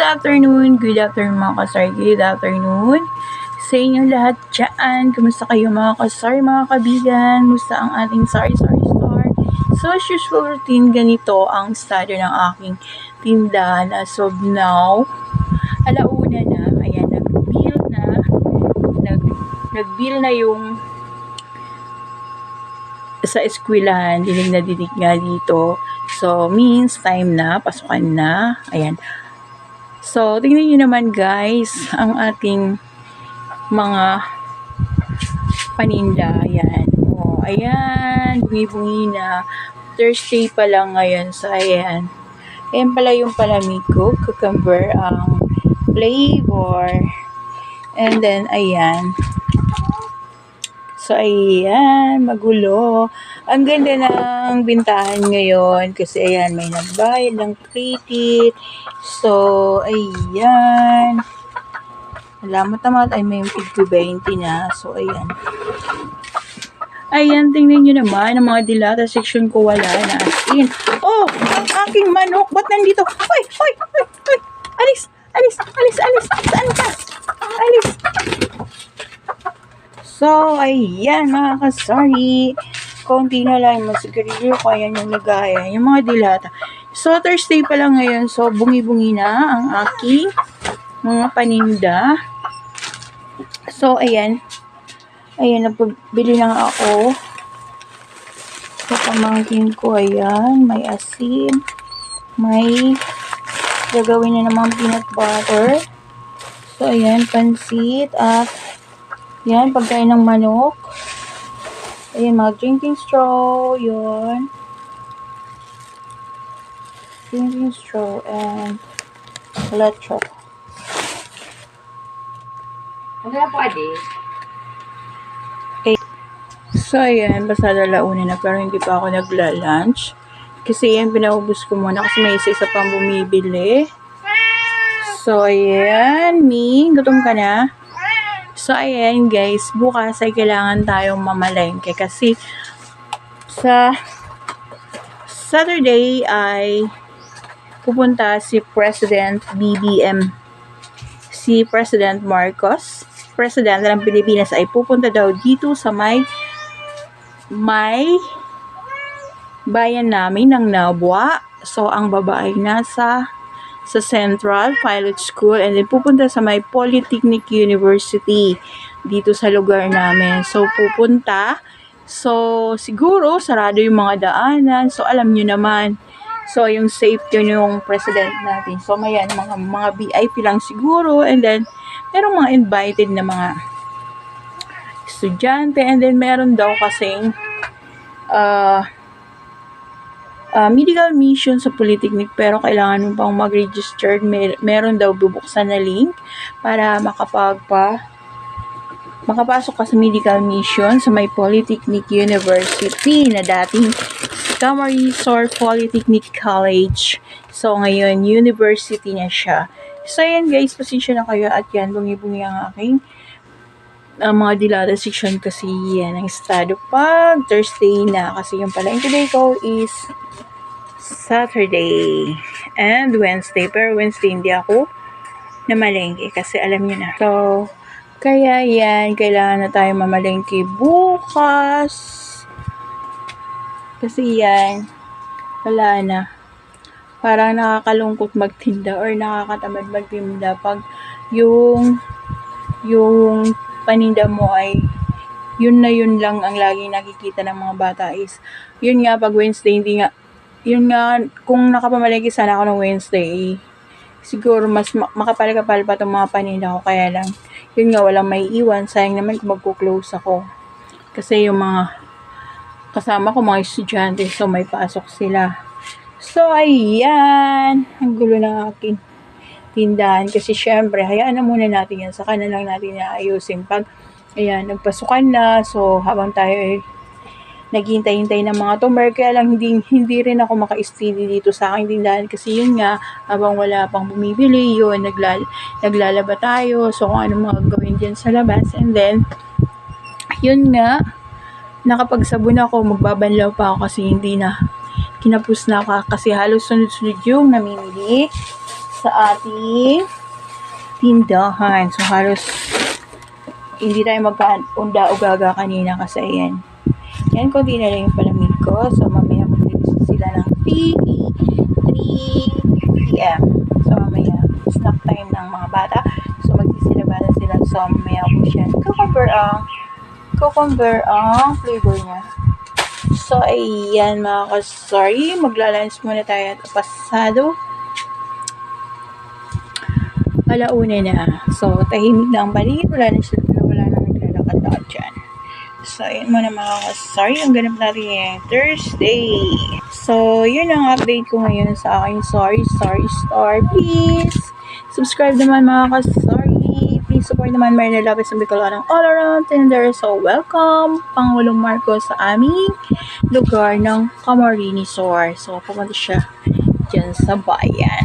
afternoon, good afternoon mga kasar, good afternoon sa inyong lahat dyan. Kumusta kayo mga kasar, mga kabigan? Kumusta ang ating sorry, sorry, star? So, as usual routine, ganito ang estado ng aking tindahan as of now. Alauna na, ayan, nag-bill na, nag, nag-bill na yung sa eskwelahan, dinig na dinig nga dito. So, means time na, pasukan na. Ayan. So, tingnan nyo naman guys, ang ating mga paninda. Ayan. O, ayan. Bungi-bungi na. Thursday pa lang ngayon. So, ayan. Ayan pala yung palamig ko. Cucumber ang flavor. And then, ayan. So, ayan, magulo. Ang ganda ng bintahan ngayon kasi ayan, may nagbayad ng credit. So, ayan. Salamat naman ay may tig 20 na. So, ayan. Ayan, tingnan nyo naman, ang mga dilata section ko wala na in. Oh, aking manok, ba't nandito? Hoy, hoy, hoy, hoy. Alis, alis, alis, alis. Saan ka? Alis. So, ayan mga kasari. Konti na lang. Masigarilyo ko. Ayan yung lagaya. Yung mga dilata. So, Thursday pa lang ngayon. So, bungi-bungi na ang aking mga paninda. So, ayan. Ayan, nagbili lang ako. Sa pamangkin ko, ayan. May asin. May gagawin na naman peanut butter. So, ayan, pansit at yan, pagkain ng manok. Ayan, mga drinking straw. Yun. Drinking straw and electro. Ano na pwede? So, ayan, basta lalauna na pero hindi pa ako nagla-lunch. Kasi yan, pinaubos ko muna kasi may isa-isa pang bumibili. So, ayan, Mi, gutom ka na? So, ayan guys, bukas ay kailangan tayong mamalengke kasi sa Saturday ay pupunta si President BBM, si President Marcos, President ng Pilipinas ay pupunta daw dito sa may may bayan namin ng Nabwa. So, ang babae nasa sa Central Pilot School and then pupunta sa may Polytechnic University dito sa lugar namin. So, pupunta. So, siguro, sarado yung mga daanan. So, alam nyo naman. So, yung safety yung president natin. So, mayan, mga, mga VIP lang siguro. And then, merong mga invited na mga estudyante. And then, meron daw kasing uh, uh, medical mission sa Polytechnic pero kailangan mo pang mag-register. Mer- meron daw bubuksan na link para makapagpa makapasok ka sa medical mission sa may Polytechnic University na dating Camarisor Polytechnic College. So, ngayon, university na siya. So, ayan guys, pasensya na kayo at yan, bungi-bungi ang aking ang mga dilata section kasi yan ang estado pag Thursday na. Kasi yung pala yung today ko is Saturday and Wednesday. Pero Wednesday hindi ako namalengke kasi alam niyo na. So kaya yan kailangan na tayo mamalengke bukas. Kasi yan wala na. Parang nakakalungkot magtinda or nakakatamad magtinda pag yung yung paninda mo ay yun na yun lang ang laging nakikita ng mga bata is yun nga pag Wednesday hindi nga yun nga kung nakapamalagi sana ako ng Wednesday siguro mas ma- makapal-kapal pa itong mga paninda ko. Kaya lang yun nga walang may iwan. Sayang naman kung magko-close ako. Kasi yung mga kasama ko mga estudyante so may pasok sila. So ayan. Ang gulo ng akin tindahan. Kasi syempre hayaan na muna natin yan. Saka na lang natin naayusin pag ayan nagpasukan na so habang tayo ay naghihintay-hintay ng mga tumer kaya lang hindi, hindi rin ako maka-steady dito sa aking tindahan. Kasi yun nga habang wala pang bumibili yun naglal, naglalaba tayo. So kung ano mga gawin dyan sa labas. And then yun nga nakapagsabon ako magbabanlaw pa ako kasi hindi na kinapos na ako. Kasi halos sunod-sunod yung namimili sa ating tindahan. So, halos hindi tayo magkaunda-ugaga kanina kasi ayan. Yan, konti na lang yung palamig ko. So, mamaya magbibisa sila ng 3 3 p.m. So, mamaya snack time ng mga bata. So, magsisilabanan sila. So, mamaya po siya. Cucumber ang cucumber ang flavor niya. So, ayan mga ka-sorry. Maglalunch muna tayo at pasado. Alauna na. So, tahimik na ang balik. Wala na sila. Wala na naglalakad dyan. So, ayun muna mga ka-sorry. Ang ganap natin ngayon, Thursday. So, yun ang update ko ngayon sa aking Sorry, Sorry Store. Please, subscribe naman mga ka-sorry. Please support naman Marina Lopez ng Bicolano all around tender. So, welcome Pangulong Marcos sa aming lugar ng Camarines Store. So, pumunta siya dyan sa bayan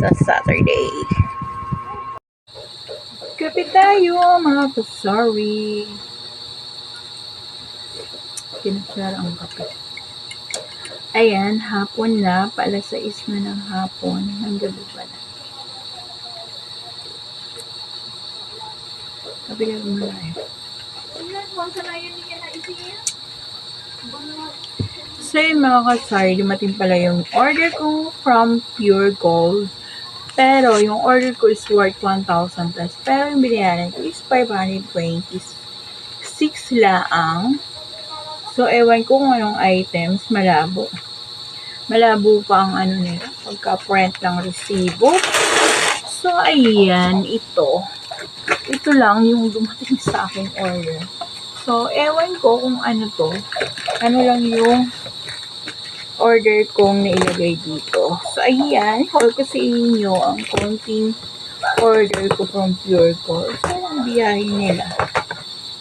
sa Saturday. Tayo mga ka-sorry. Kinachar ang kape. Ayan, hapon na. Pala sa isna ng hapon. Ng gabi pala. Kabilang mo na eh. So yun mga kasari, dumating pala yung order ko from Pure Gold. Pero yung order ko is worth 1,000 plus. Pero yung binayaran ko is 526 laang. So, ewan ko kung anong items, malabo. Malabo pa ang ano nila, pagka-print ng resibo. So, ayan, ito. Ito lang yung dumating sa aking order. So, ewan ko kung ano to. Ano lang yung order kong nailagay dito. So, ayan, haul ko sa inyo ang konting order ko from Pure Gold. So, ang biyahe nila.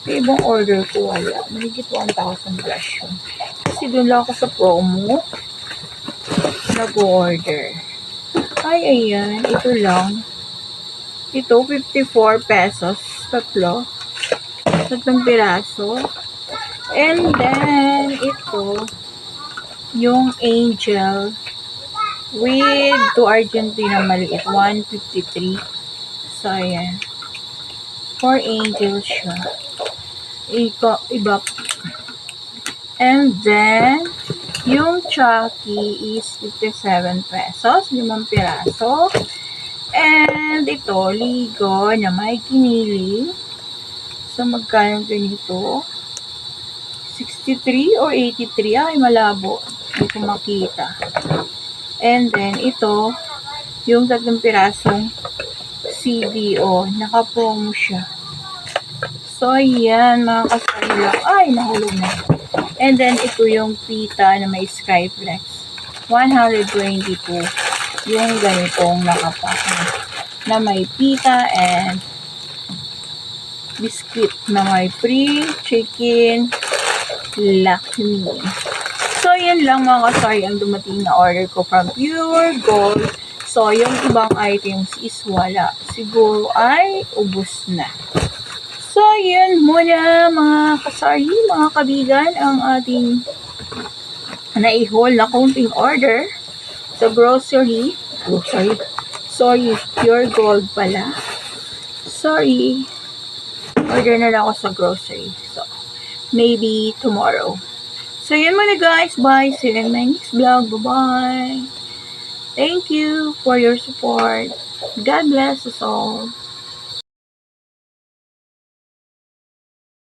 Yung ibang order ko wala. Mahigit 1,000 plus yun. Kasi doon lang ako sa promo. Nag-order. Ay, ayan. Ito lang. Ito, 54 pesos. Tatlo. Tatlong piraso. And then, yung angel with to Argentina maliit. 153. So, ayan. For angel siya iko, iba. And then, yung Chucky is 57 pesos, limang piraso. And ito, ligo na may kiniling. So, magkano ganito? 63 or 83? Ay, malabo. Hindi ko makita. And then, ito, yung tatlong pirasong CDO. Naka-promo siya. So, ayan, mga kasaya. Ay, nahulog na. And then, ito yung pita na may Skyflex. 122. Yung ganitong nakapak na, na may pita and biscuit na may free chicken lakmi. So, yun lang mga kasaya ang dumating na order ko from Pure Gold. So, yung ibang items is wala. Siguro ay ubos na. So, yun muna mga kasari, mga kabigan, ang ating naihol na counting order sa grocery. Oh, sorry. Sorry, pure gold pala. Sorry. Order na lang ako sa grocery. So, maybe tomorrow. So, yun muna guys. Bye. See you in my next vlog. Bye-bye. Thank you for your support. God bless us all.